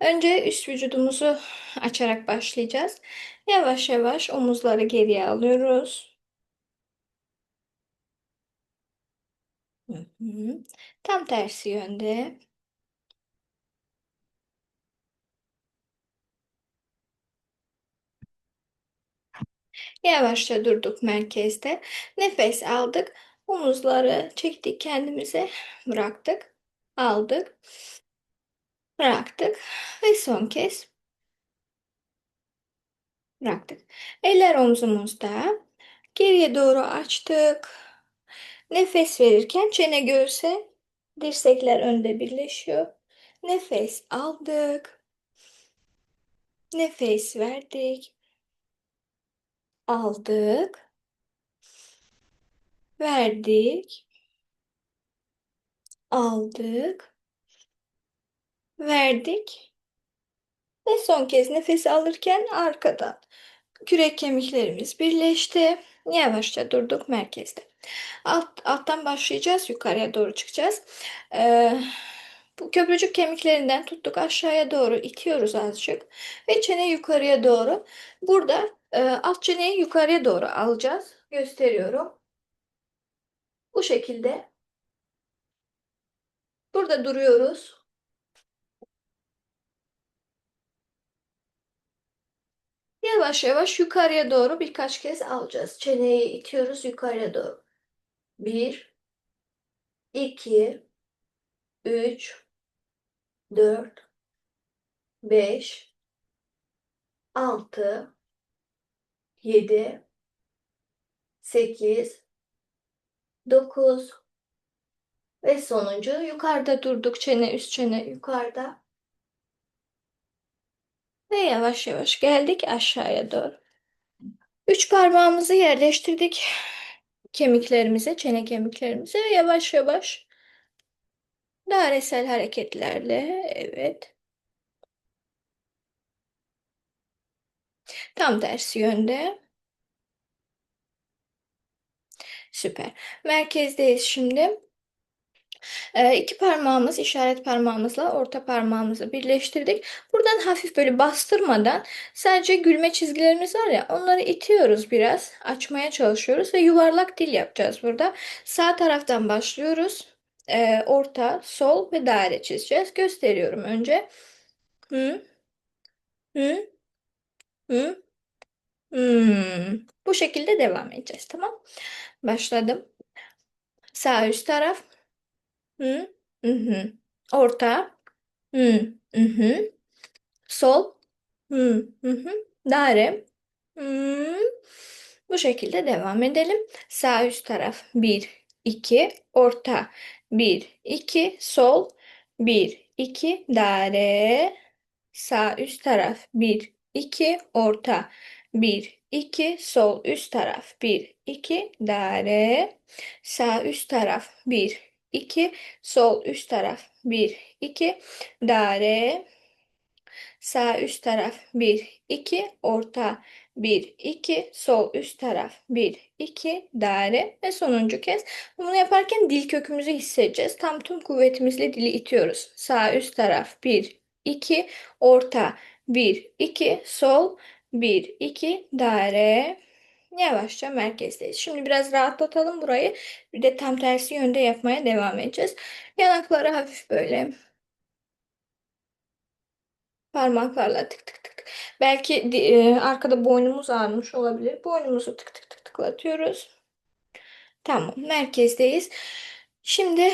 Önce üst vücudumuzu açarak başlayacağız. Yavaş yavaş omuzları geriye alıyoruz. Tam tersi yönde. Yavaşça durduk merkezde. Nefes aldık. Omuzları çektik kendimize. Bıraktık. Aldık. Bıraktık. Ve son kez bıraktık. Eller omzumuzda. Geriye doğru açtık. Nefes verirken çene göğse, dirsekler önde birleşiyor. Nefes aldık. Nefes verdik. Aldık. Verdik. Aldık. Verdik. Ve son kez nefes alırken arkadan kürek kemiklerimiz birleşti. Yavaşça durduk merkezde. Alt, alttan başlayacağız. Yukarıya doğru çıkacağız. Ee, bu köprücük kemiklerinden tuttuk aşağıya doğru itiyoruz azıcık. Ve çene yukarıya doğru. Burada e, alt çeneyi yukarıya doğru alacağız. Gösteriyorum. Bu şekilde. Burada duruyoruz. Yavaş yavaş yukarıya doğru birkaç kez alacağız. Çeneyi itiyoruz yukarıya doğru. Bir, iki, üç, dört, beş, altı, yedi, sekiz, dokuz ve sonuncu yukarıda durduk. Çene üst çene yukarıda. Ve yavaş yavaş geldik aşağıya doğru. Üç parmağımızı yerleştirdik kemiklerimize, çene kemiklerimize ve yavaş yavaş dairesel hareketlerle evet. Tam tersi yönde. Süper. Merkezdeyiz şimdi. Ee, iki parmağımız işaret parmağımızla orta parmağımızı birleştirdik. Buradan hafif böyle bastırmadan sadece gülme çizgilerimiz var ya onları itiyoruz biraz. Açmaya çalışıyoruz ve yuvarlak dil yapacağız burada. Sağ taraftan başlıyoruz. Ee, orta, sol ve daire çizeceğiz. Gösteriyorum önce. Hı, hı, hı, hmm. Bu şekilde devam edeceğiz. Tamam. Başladım. Sağ üst taraf. Hı, hı. Orta. Hı, hı. Sol. Hı, hı. Daire. Hı. Bu şekilde devam edelim. Sağ üst taraf 1, 2. Orta 1, 2. Sol 1, 2. Daire. Sağ üst taraf 1, 2. Orta 1, 2. Sol üst taraf 1, 2. Daire. Sağ üst taraf 1, 2. Sol üst taraf 1, 2. Daire. Sağ üst taraf 1, 2. Orta 1, 2. Sol üst taraf 1, 2. Daire. Ve sonuncu kez. Bunu yaparken dil kökümüzü hissedeceğiz. Tam tüm kuvvetimizle dili itiyoruz. Sağ üst taraf 1, 2. Orta 1, 2. Sol 1, 2. Daire. Yavaşça merkezdeyiz. Şimdi biraz rahatlatalım burayı. Bir de tam tersi yönde yapmaya devam edeceğiz. Yanakları hafif böyle parmaklarla tık tık tık. Belki e, arkada boynumuz ağrımış olabilir. Boynumuzu tık tık tık tıklatıyoruz. Tamam, merkezdeyiz. Şimdi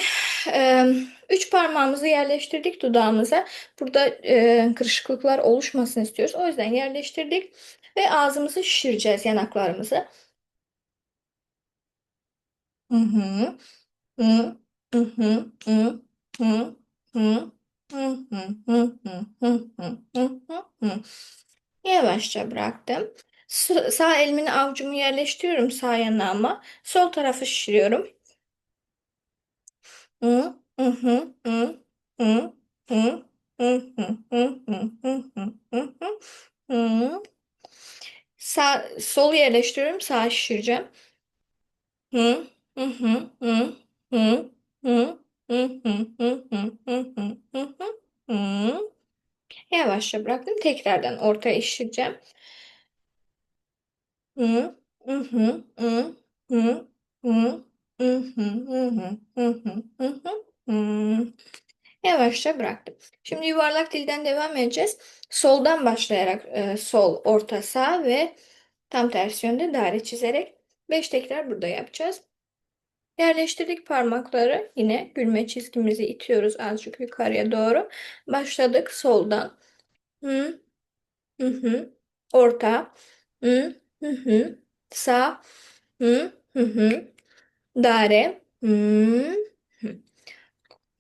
e, üç parmağımızı yerleştirdik dudağımıza. Burada e, kırışıklıklar oluşmasını istiyoruz. O yüzden yerleştirdik ve ağzımızı şişireceğiz yanaklarımızı. Hı hı. Hı hı hı hı hı. Yavaşça bıraktım. Sağ elimi avcumu yerleştiriyorum sağ yanağıma. Sol tarafı şişiriyorum. Sağ, sol yerleştiriyorum. Sağ şişireceğim. Hı hı hı hı hı hı hı hı hı hı hı hı. Yavaşça bıraktım. Tekrardan ortaya hı, hı, hı, hı, hı, hı, hı, hı, hı, hı, hı, hı, hı. Yavaşça bıraktım. Şimdi yuvarlak dilden devam edeceğiz. Soldan başlayarak e, sol, orta, sağ ve tam tersi yönde daire çizerek 5 tekrar burada yapacağız. Yerleştirdik parmakları. Yine gülme çizgimizi itiyoruz azıcık yukarıya doğru. Başladık soldan. Hı, hı, hı. Orta. Hı, hı, hı. Sağ. Hı, hı, hı. Daire. Hı,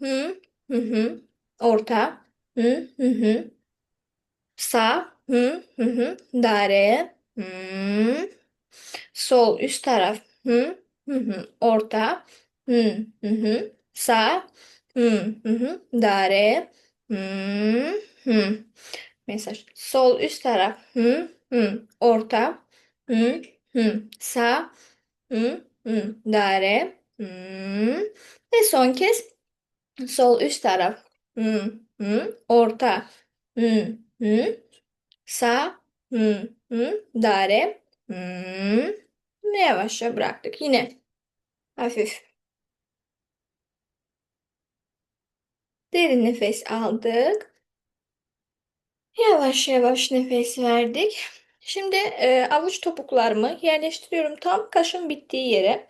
hı. Hı, hı. Orta. Hı, hı, hı. Sağ. Hı, hı, hı. Daire. Hı. Sol üst taraf. Hı, hı, hı. Orta. Hı, hı, hı. Sağ. Hı, hı, hı. Daire. Hı, hı. Mesaj. Sol üst taraf. Hı, hı. Orta. Hı, hı. Sağ. Hı, hı. Daire. Hı. Ve son kez sol üst taraf. Hı, hı. Orta. Hı, hı. Sağ. Hı, hı. Daire. Hı. Yavaşça bıraktık. Yine hafif derin nefes aldık. Yavaş yavaş nefes verdik. Şimdi e, avuç topuklarımı yerleştiriyorum tam kaşın bittiği yere.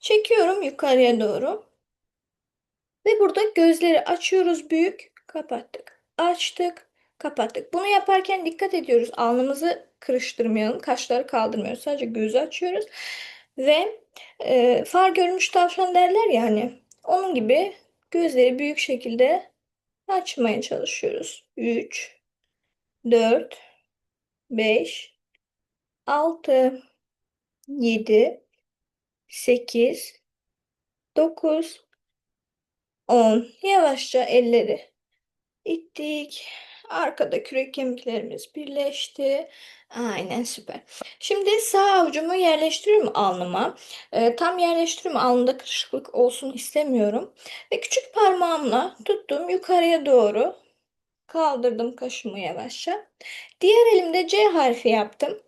Çekiyorum yukarıya doğru. Ve burada gözleri açıyoruz büyük. Kapattık. Açtık. Kapattık. Bunu yaparken dikkat ediyoruz. Alnımızı kırıştırmayalım. Kaşları kaldırmıyoruz. Sadece gözü açıyoruz. Ve e, far görmüş tavşan derler ya hani. Onun gibi gözleri büyük şekilde açmaya çalışıyoruz. 3, 4, 5, 6, 7, 8, 9, 10. Yavaşça elleri İttik. Arkada kürek kemiklerimiz birleşti. Aynen süper. Şimdi sağ avucumu yerleştiriyorum alnıma. Ee, tam yerleştiriyorum. Alnımda kırışıklık olsun istemiyorum. Ve küçük parmağımla tuttum yukarıya doğru. Kaldırdım kaşımı yavaşça. Diğer elimde C harfi yaptım.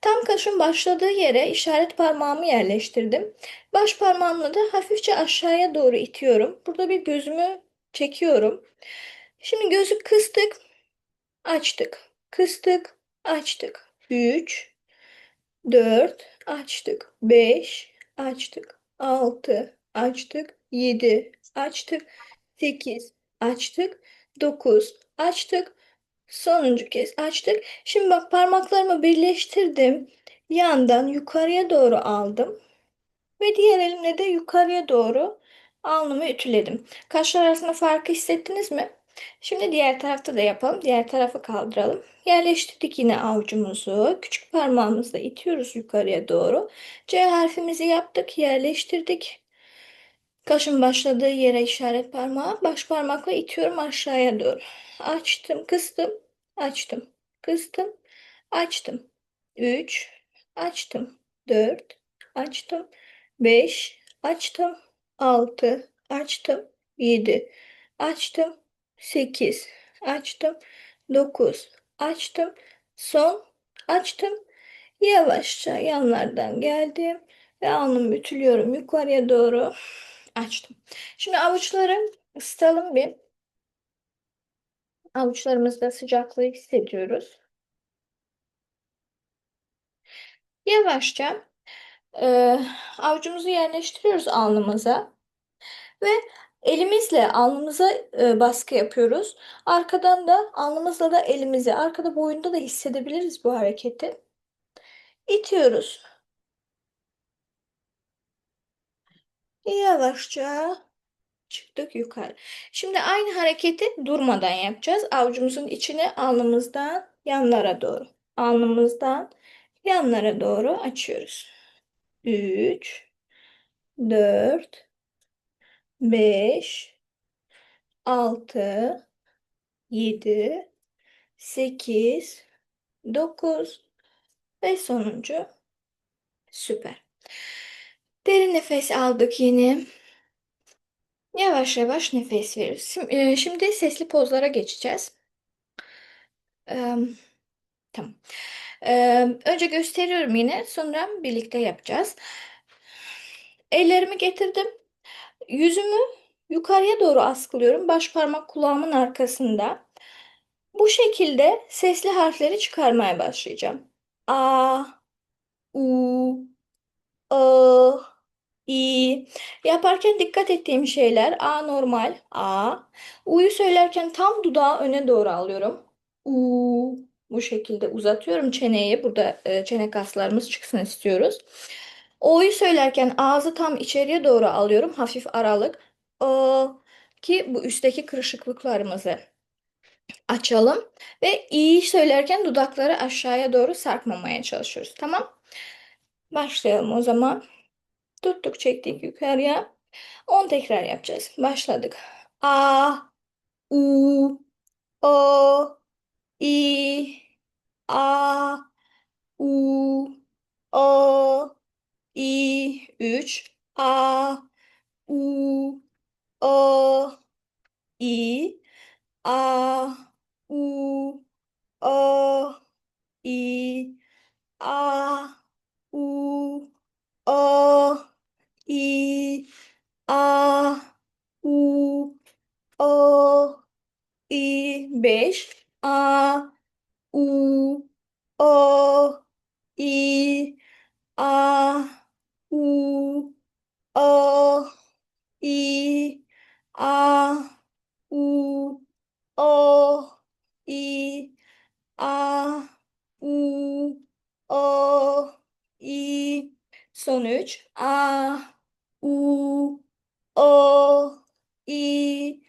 Tam kaşın başladığı yere işaret parmağımı yerleştirdim. Baş parmağımla da hafifçe aşağıya doğru itiyorum. Burada bir gözümü çekiyorum. Şimdi gözü kıstık, açtık. Kıstık, açtık. 3, 4, açtık. 5, açtık. 6, açtık. 7, açtık. 8, açtık. 9, açtık. Sonuncu kez açtık. Şimdi bak parmaklarımı birleştirdim. Yandan yukarıya doğru aldım. Ve diğer elimle de yukarıya doğru alnımı ütüledim. Kaşlar arasında farkı hissettiniz mi? Şimdi diğer tarafta da yapalım. Diğer tarafa kaldıralım. Yerleştirdik yine avucumuzu. Küçük parmağımızla itiyoruz yukarıya doğru. C harfimizi yaptık, yerleştirdik. Kaşın başladığı yere işaret parmağı, baş parmakla itiyorum aşağıya doğru. Açtım, kıstım, açtım, kıstım, açtım. 3, açtım. 4, açtım. 5, açtım. 6, açtım. 7, açtım. 8, açtım. 9, açtım. Son, açtım. Yavaşça yanlardan geldim ve alnımı ütülüyorum yukarıya doğru açtım. Şimdi avuçları ısıtalım bir. Avuçlarımızda sıcaklığı hissediyoruz. Yavaşça e, avucumuzu yerleştiriyoruz alnımıza ve elimizle alnımıza e, baskı yapıyoruz. Arkadan da alnımızla da elimizi, arkada boyunda da hissedebiliriz bu hareketi. İtiyoruz. Yavaşça çıktık yukarı. Şimdi aynı hareketi durmadan yapacağız. Avucumuzun içini alnımızdan yanlara doğru. Alnımızdan yanlara doğru açıyoruz. 3 4 5 6 7 8 9 ve sonuncu süper. Derin nefes aldık yine. Yavaş yavaş nefes veriyoruz. Şimdi, e, şimdi sesli pozlara geçeceğiz. Ee, tamam. Ee, önce gösteriyorum yine. Sonra birlikte yapacağız. Ellerimi getirdim. Yüzümü yukarıya doğru askılıyorum. Baş parmak kulağımın arkasında. Bu şekilde sesli harfleri çıkarmaya başlayacağım. A, U, I, İ. Yaparken dikkat ettiğim şeyler A normal, A. U'yu söylerken tam dudağı öne doğru alıyorum. U. Bu şekilde uzatıyorum çeneyi. Burada e, çene kaslarımız çıksın istiyoruz. O'yu söylerken ağzı tam içeriye doğru alıyorum. Hafif aralık. O ki bu üstteki kırışıklıklarımızı açalım. Ve i'yi söylerken dudakları aşağıya doğru sarkmamaya çalışıyoruz. Tamam. Başlayalım o zaman. Tuttuk çektik yukarıya. 10 tekrar yapacağız. Başladık. A, U, O, I, A, U, O, I. 3. A, U, O, I. A, U, O, I. A, U, O, I. A, U, O, I. 5. A, U, O, I. A, U, O, I. A, U, O, I. A, U, O, I. Son 3. A, U, O, I.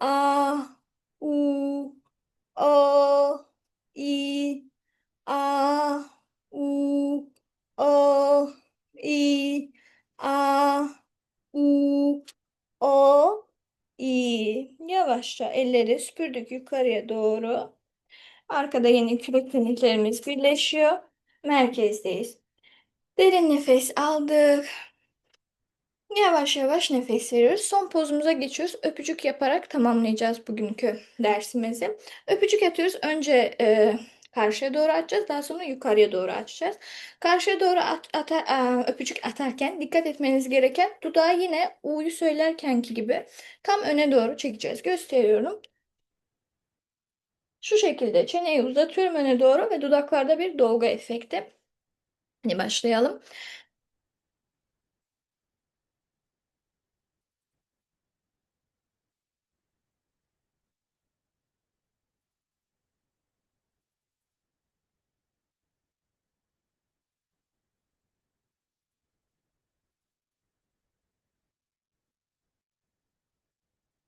A, U, O, I. A, U, O, I. A, U, O, I. Yavaşça elleri süpürdük yukarıya doğru. Arkada yine kürek kemiklerimiz birleşiyor. Merkezdeyiz. Derin nefes aldık. Yavaş yavaş nefes veriyoruz. Son pozumuza geçiyoruz. Öpücük yaparak tamamlayacağız bugünkü dersimizi. Öpücük atıyoruz. Önce e, karşıya doğru açacağız. Daha sonra yukarıya doğru açacağız. Karşıya doğru at, ata- a, öpücük atarken dikkat etmeniz gereken dudağı yine U'yu söylerkenki gibi tam öne doğru çekeceğiz. Gösteriyorum. Şu şekilde çeneyi uzatıyorum öne doğru ve dudaklarda bir dolgu efekti. Hadi başlayalım.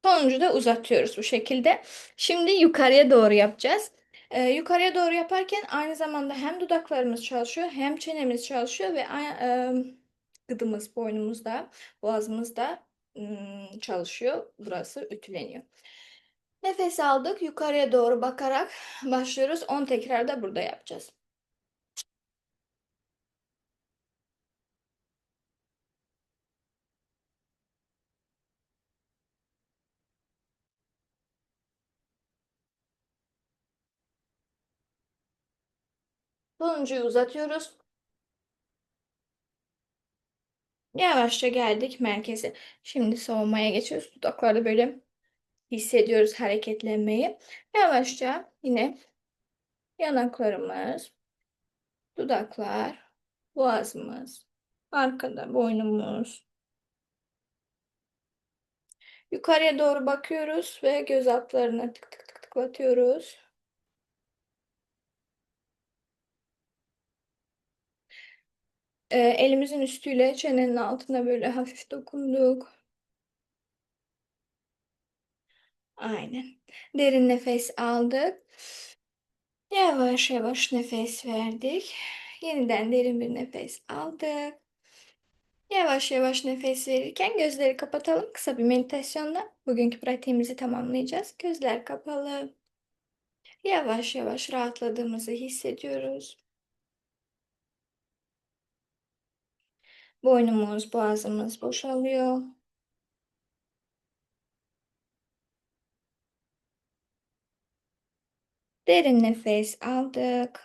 Sonuncu da uzatıyoruz bu şekilde. Şimdi yukarıya doğru yapacağız. Ee, yukarıya doğru yaparken aynı zamanda hem dudaklarımız çalışıyor hem çenemiz çalışıyor ve e, gıdımız, boynumuzda, boğazımızda ım, çalışıyor. Burası ütüleniyor. Nefes aldık. Yukarıya doğru bakarak başlıyoruz. 10 tekrar da burada yapacağız. Sonuncuyu uzatıyoruz. Yavaşça geldik merkeze. Şimdi savunmaya geçiyoruz. Dudaklarda böyle hissediyoruz hareketlenmeyi. Yavaşça yine yanaklarımız, dudaklar, boğazımız, arkada boynumuz. Yukarıya doğru bakıyoruz ve göz altlarına tık tık tık tıklatıyoruz. Ee, elimizin üstüyle çenenin altına böyle hafif dokunduk. Aynen. Derin nefes aldık. Yavaş yavaş nefes verdik. Yeniden derin bir nefes aldık. Yavaş yavaş nefes verirken gözleri kapatalım. Kısa bir meditasyonla bugünkü pratiğimizi tamamlayacağız. Gözler kapalı. Yavaş yavaş rahatladığımızı hissediyoruz. Boynumuz, boğazımız boşalıyor. Derin nefes aldık.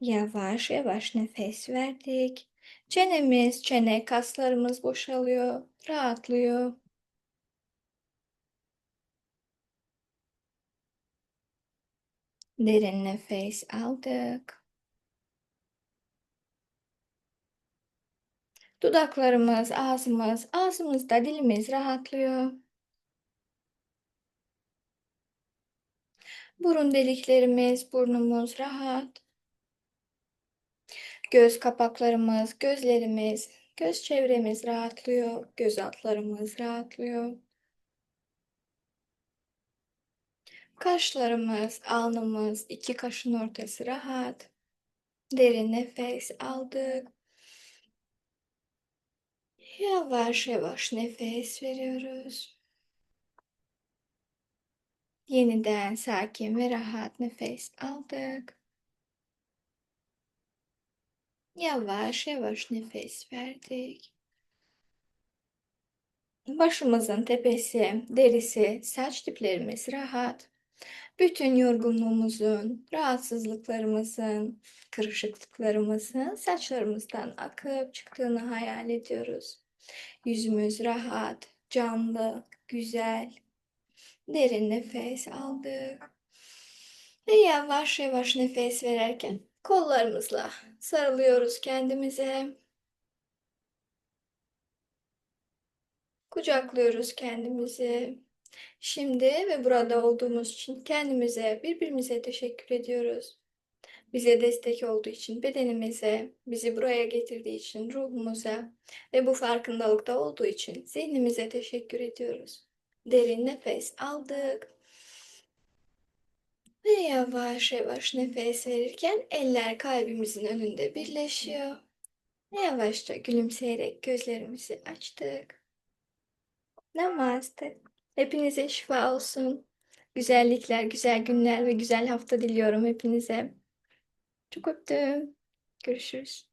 Yavaş yavaş nefes verdik. Çenemiz, çene kaslarımız boşalıyor, rahatlıyor. Derin nefes aldık. Dudaklarımız, ağzımız, ağzımızda dilimiz rahatlıyor. Burun deliklerimiz, burnumuz rahat. Göz kapaklarımız, gözlerimiz, göz çevremiz rahatlıyor. Göz altlarımız rahatlıyor. Kaşlarımız, alnımız, iki kaşın ortası rahat. Derin nefes aldık. Yavaş yavaş nefes veriyoruz. Yeniden sakin ve rahat nefes aldık. Yavaş yavaş nefes verdik. Başımızın tepesi, derisi, saç diplerimiz rahat. Bütün yorgunluğumuzun, rahatsızlıklarımızın, kırışıklıklarımızın saçlarımızdan akıp çıktığını hayal ediyoruz. Yüzümüz rahat, canlı, güzel. Derin nefes aldık. Ve yavaş yavaş nefes verirken kollarımızla sarılıyoruz kendimize. Kucaklıyoruz kendimizi. Şimdi ve burada olduğumuz için kendimize, birbirimize teşekkür ediyoruz. Bize destek olduğu için bedenimize, bizi buraya getirdiği için ruhumuza ve bu farkındalıkta olduğu için zihnimize teşekkür ediyoruz. Derin nefes aldık. Ve yavaş yavaş nefes verirken eller kalbimizin önünde birleşiyor. Yavaşça gülümseyerek gözlerimizi açtık. Namaste. Hepinize şifa olsun. Güzellikler, güzel günler ve güzel hafta diliyorum hepinize. Çok öptüm. Görüşürüz.